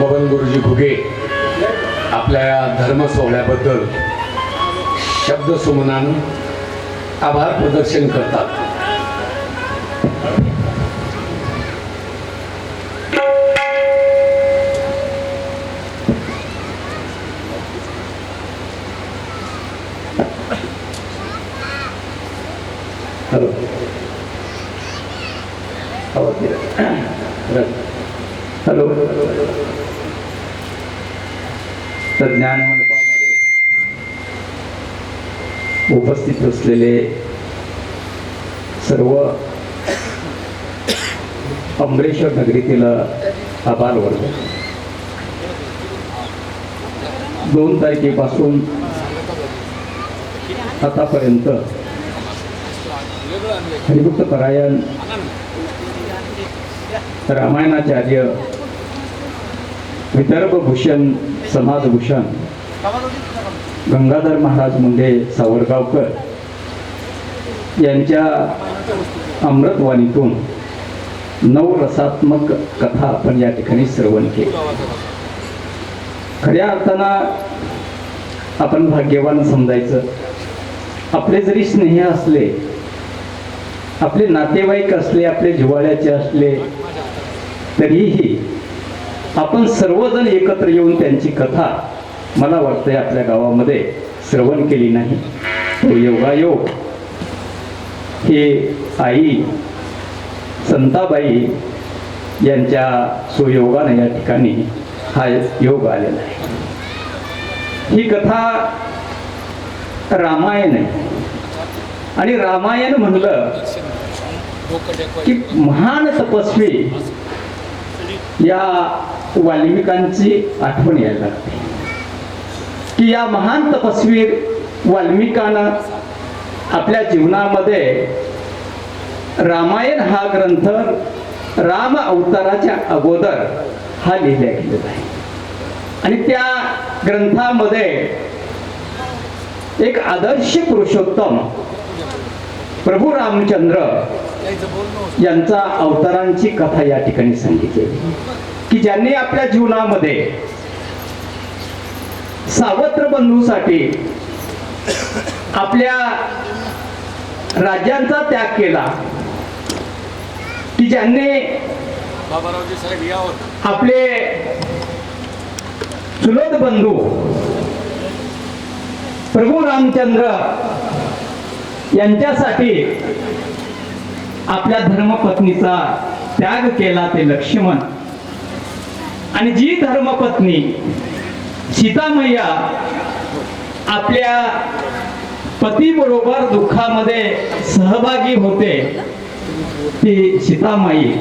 बबन गुरुजी घुगे आपल्या या धर्म सोहळ्याबद्दल शब्द आभार प्रदर्शन करतात. हॅलो. हॅलो. तर ज्ञान मंडपामध्ये उपस्थित असलेले सर्व अमरेश्वर नगरीतील आभार वर्ग. दोन तारखेपासून आतापर्यंत हरिभक्त परायण रामायणाचार्य विदर्भभूषण समाजभूषण. गंगाधर महाराज मुंडे सावरगावकर यांच्या अमृतवाणीतून नवरसात्मक कथा आपण या ठिकाणी श्रवण केली. खऱ्या अर्थानं आपण भाग्यवान समजायचं. आपले जरी स्नेह असले आपले नातेवाईक असले आपले जिवाळ्याचे असले तरीही आपण सर्वजण एकत्र येऊन त्यांची कथा मला वाटतंय आपल्या गावामध्ये श्रवण केली नाही. तो योगायोग हे आई संताबाई यांच्या सुयोगाने या ठिकाणी हा योग आलेला आहे. ही कथा रामायण आहे. आणि रामायण म्हणलं की महान तपस्वी या वाल्मिकांची आठवण यायला लागते. की या महान तपस्वी वाल्मिकानं आपल्या जीवनामध्ये रामायण हा ग्रंथ राम अवताराच्या अगोदर हा लिहिला गेलेला आहे. आणि त्या ग्रंथामध्ये एक आदर्श पुरुषोत्तम प्रभू रामचंद्र यांचा अवतारांची कथा या ठिकाणी सांगितलेली की ज्यांनी आपल्या जीवनामध्ये सावत्र बंधूसाठी आपल्या राज्यांचा त्याग केला की ज्यांनी आपले चुलत बंधू प्रभू रामचंद्र यांच्यासाठी आपल्या धर्मपत्नीचा त्याग केला ते लक्ष्मण. आणि जी धर्मपत्नी सीतामय्या आपल्या पतीबरोबर दुःखामध्ये सहभागी होते ती सीतामाई.